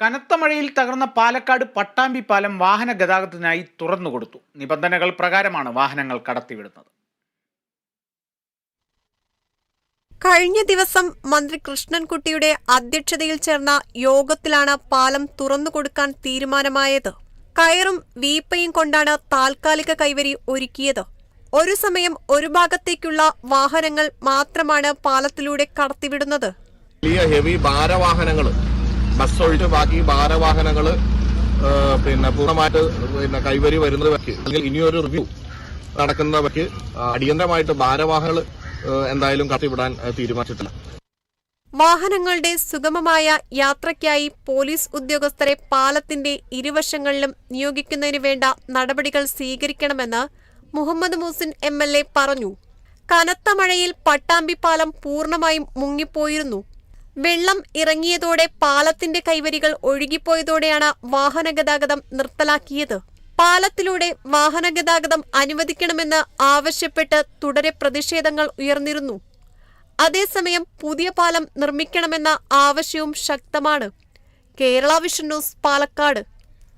കനത്ത മഴയിൽ തകർന്ന പാലക്കാട് പട്ടാമ്പി പാലം വാഹന ഗതാഗതത്തിനായി തുറന്നുകൊടുത്തു നിബന്ധനകൾ പ്രകാരമാണ് വാഹനങ്ങൾ കടത്തിവിടുന്നത്. കഴിഞ്ഞ ദിവസം മന്ത്രി കൃഷ്ണൻകുട്ടിയുടെ അധ്യക്ഷതയിൽ ചേർന്ന യോഗത്തിലാണ് പാലം തുറന്നുകൊടുക്കാൻ തീരുമാനമായത്. കയറും വീപ്പയും കൊണ്ടാണ് താൽക്കാലിക കൈവരി ഒരുക്കിയത്. ഒരു സമയം ഒരു ഭാഗത്തേക്കുള്ള വാഹനങ്ങൾ മാത്രമാണ് പാലത്തിലൂടെ കടത്തിവിടുന്നത്. വലിയ ഹെവി ഭാരവാഹനങ്ങൾ ബസ് ഒഴിച്ച് ബാക്കി ഭാരവാഹനങ്ങൾ പിന്നെ പൂർണമായിട്ട് പിന്നെ കൈവരി വരുന്നത് വയ്ക്ക് അല്ലെങ്കിൽ ഇനിയൊരു റിവ്യൂ നടക്കുന്ന വയ്ക്ക് അടിയന്തരമായിട്ട് ഭാരവാഹനങ്ങൾ എന്തായാലും കടത്തിവിടാൻ ഏഹ്, തീരുമാനിച്ചിട്ടില്ല. വാഹനങ്ങളുടെ സുഗമമായ യാത്രയ്ക്കായി പോലീസ് ഉദ്യോഗസ്ഥരെ പാലത്തിന്റെ ഇരുവശങ്ങളിലും നിയോഗിക്കുന്നതിന് വേണ്ട നടപടികൾ സ്വീകരിക്കണമെന്ന് മുഹമ്മദ് മുസിൻ എം പറഞ്ഞു. കനത്ത മഴയിൽ പട്ടാമ്പി പാലം പൂർണമായും മുങ്ങിപ്പോയിരുന്നു. വെള്ളം ഇറങ്ങിയതോടെ പാലത്തിന്റെ കൈവരികൾ ഒഴുകിപ്പോയതോടെയാണ് വാഹനഗതാഗതം നിർത്തലാക്കിയത്. പാലത്തിലൂടെ വാഹനഗതാഗതം അനുവദിക്കണമെന്ന് ആവശ്യപ്പെട്ട് തുടരെ പ്രതിഷേധങ്ങൾ ഉയർന്നിരുന്നു. അതേസമയം പുതിയ പാലം നിർമ്മിക്കണമെന്ന ആവശ്യവും ശക്തമാണ്. Kerala vision news Palakkad.